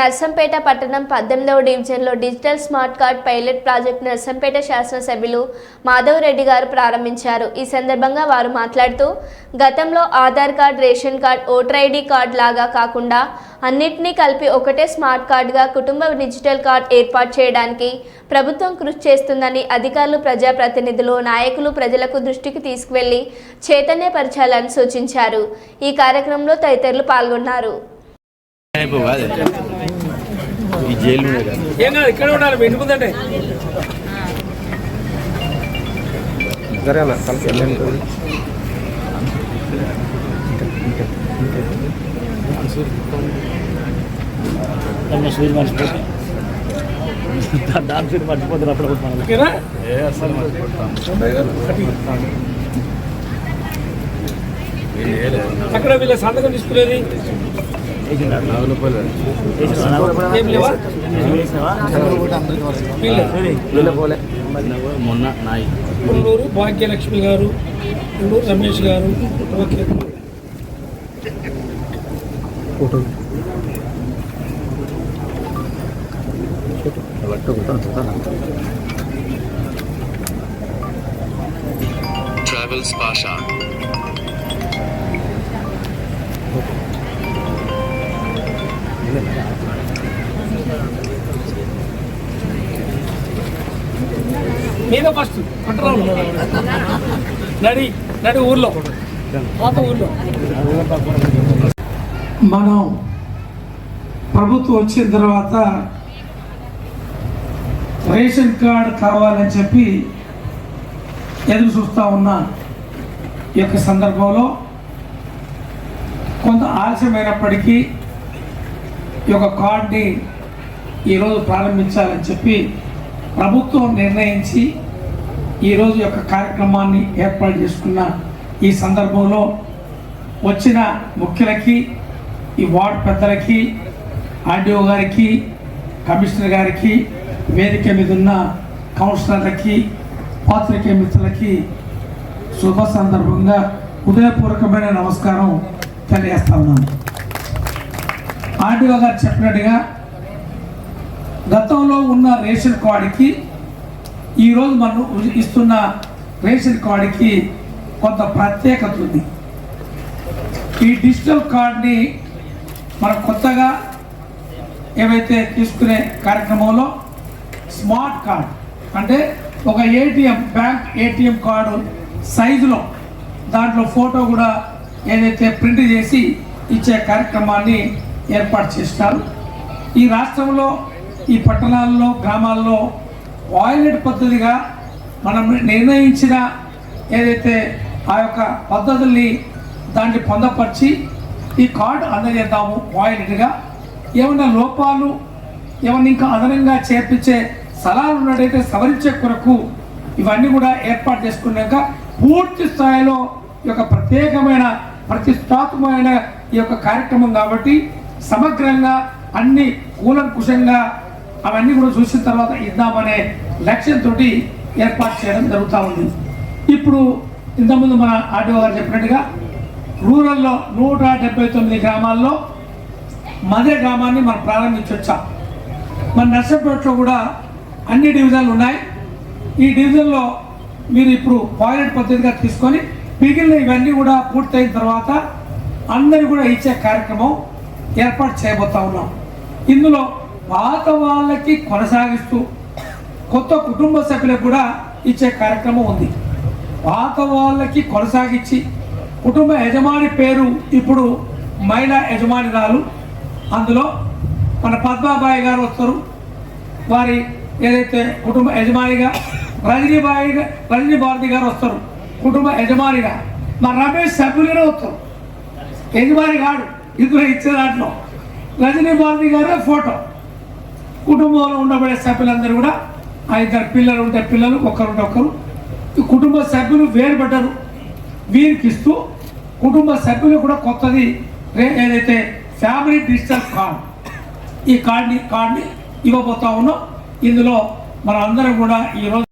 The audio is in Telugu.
నర్సంపేట పట్టణం పద్దెనిమిదవ డివిజన్లో digital smart card pilot project Narsampet శాసనసభ్యులు మాధవ్ రెడ్డి గారు ప్రారంభించారు. ఈ సందర్భంగా వారు మాట్లాడుతూ గతంలో Aadhaar card ration card voter ID card లాగా కాకుండా అన్నింటినీ కలిపి ఒకటే స్మార్ట్ కార్డుగా కుటుంబ డిజిటల్ కార్డ్ ఏర్పాటు చేయడానికి ప్రభుత్వం కృషి చేస్తుందని అధికారులు ప్రజాప్రతినిధులు నాయకులు ప్రజలకు దృష్టికి తీసుకువెళ్ళి చైతన్యపరచాలని సూచించారు. ఈ కార్యక్రమంలో తదితరులు పాల్గొన్నారు. ఈ జైలు మీద కాదు. ఏం కాదు ఇక్కడ ఉండాలి ముందంటే. దాన్ని సూర్యుడు మర్చిపోతే దాని సూర్యుడు మర్చిపోతారు అప్పుడు అక్కడ వీళ్ళ సంతకం తీసుకునేది? మొన్న నాయి పుల్లూరు భాగ్యలక్ష్మి గారు పుల్లూరు రమేష్ గారు ఓకే ట్రావెల్స్ Pasha. మీద ఫస్ట్ పట్టరావు నడి నడి ఊర్లో. పాత ఊర్లో. మనం ప్రభుత్వం వచ్చిన తర్వాత రేషన్ కార్డు కావాలని చెప్పి ఎదురు చూస్తూ ఉన్న ఈ యొక్క సందర్భంలో కొంత ఆలస్యమైనప్పటికీ ఈ యొక్క కార్డుని ఈరోజు ప్రారంభించాలని చెప్పి ప్రభుత్వం నిర్ణయించి ఈరోజు యొక్క కార్యక్రమాన్ని ఏర్పాటు చేసుకున్న ఈ సందర్భంలో వచ్చిన ముఖ్యులకి ఈ వార్డు పెద్దలకి ఆర్డీఓ గారికి కమిషనర్ గారికి వేదిక మీద ఉన్న కౌన్సిలర్లకి పాత్రికేయ మిత్రులకి శుభ సందర్భంగా హృదయపూర్వకమైన నమస్కారం తెలియజేస్తా ఉన్నాను. ఆర్డీఓ గారు చెప్పినట్టుగా గతంలో ఉన్న రేషన్ కార్డుకి ఈరోజు మనం ఇస్తున్న రేషన్ కార్డుకి కొంత ప్రత్యేకత ఉంది. ఈ డిజిటల్ కార్డ్ని మనం కొత్తగా ఏవైతే తీసుకునే కార్యక్రమంలో స్మార్ట్ కార్డ్ అంటే ఒక ఏటీఎం బ్యాంక్ ఏటీఎం కార్డు సైజులో దాంట్లో ఫోటో కూడా ఏదైతే ప్రింట్ చేసి ఇచ్చే కార్యక్రమాన్ని ఏర్పాటు చేస్తారు. ఈ రాష్ట్రంలో ఈ పట్టణాల్లో గ్రామాల్లో వాయిలెట్ పద్ధతిగా మనం నిర్ణయించిన ఏదైతే ఆ యొక్క పద్ధతుల్ని దాన్ని పొందపరిచి ఈ కార్డు అందజేద్దాము వాయిలెట్గా ఏమైనా లోపాలు ఏమైనా ఇంకా అదనంగా చేర్పించే సలహాలు ఉన్నట్టయితే సవరించే కొరకు ఇవన్నీ కూడా ఏర్పాటు చేసుకున్నాక పూర్తి స్థాయిలో ఈ యొక్క ప్రత్యేకమైన ప్రతిష్టాత్మకమైన ఈ యొక్క కార్యక్రమం కాబట్టి సమగ్రంగా అన్ని కూలంకుషంగా అవన్నీ కూడా చూసిన తర్వాత ఇద్దామనే లక్ష్యంతో ఏర్పాటు చేయడం జరుగుతూ ఉంది. ఇప్పుడు ఇంతకుముందు మన ఆర్డీఓ గారు చెప్పినట్టుగా రూరల్లో నూట డెబ్బై తొమ్మిది గ్రామాల్లో మదే గ్రామాన్ని మనం ప్రారంభించొచ్చాం? మన నర్సంపేటలో కూడా అన్ని డివిజన్లు ఉన్నాయి. ఈ డివిజన్లో మీరు ఇప్పుడు పాయిలెట్ పద్ధతిగా తీసుకొని మిగిలిన ఇవన్నీ కూడా పూర్తయిన తర్వాత అందరి కూడా ఇచ్చే కార్యక్రమం ఏర్పాటు చేయబోతా ఉన్నాం. ఇందులో పాత వాళ్ళకి కొనసాగిస్తూ కొత్త కుటుంబ సభ్యులకు కూడా ఇచ్చే కార్యక్రమం ఉంది. పాత వాళ్ళకి కొనసాగించి కుటుంబ యజమాని పేరు ఇప్పుడు మహిళా యజమానిరాలు. అందులో మన పద్మాబాయి గారు వస్తారు. వారి ఏదైతే కుటుంబ యజమానిగా రజనీబాయి రజనీ భారతి గారు వస్తారు. కుటుంబ యజమానిగా. మా రమేష్ సభ్యులుగానే వస్తారు. యజమాని కాడు. ఇందులో ఇచ్చే దాంట్లో. రజనీ భారతి గారే ఫోటో. కుటుంబంలో ఉండబడే సభ్యులందరూ కూడా ఆ ఇద్దరు పిల్లలు ఉంటే పిల్లలు ఒకరుంటే ఒకరు. ఈ కుటుంబ సభ్యులు వేరుపడ్డరు. వీరికి ఇస్తూ కుటుంబ సభ్యులు కూడా కొత్తది రే- ఏదైతే ఫ్యామిలీ డిజిటల్ కార్డ్ ఈ కార్డ్ని కార్డ్ని ఇవ్వబోతా ఉన్నాం. ఇందులో మన అందరం కూడా ఈరోజు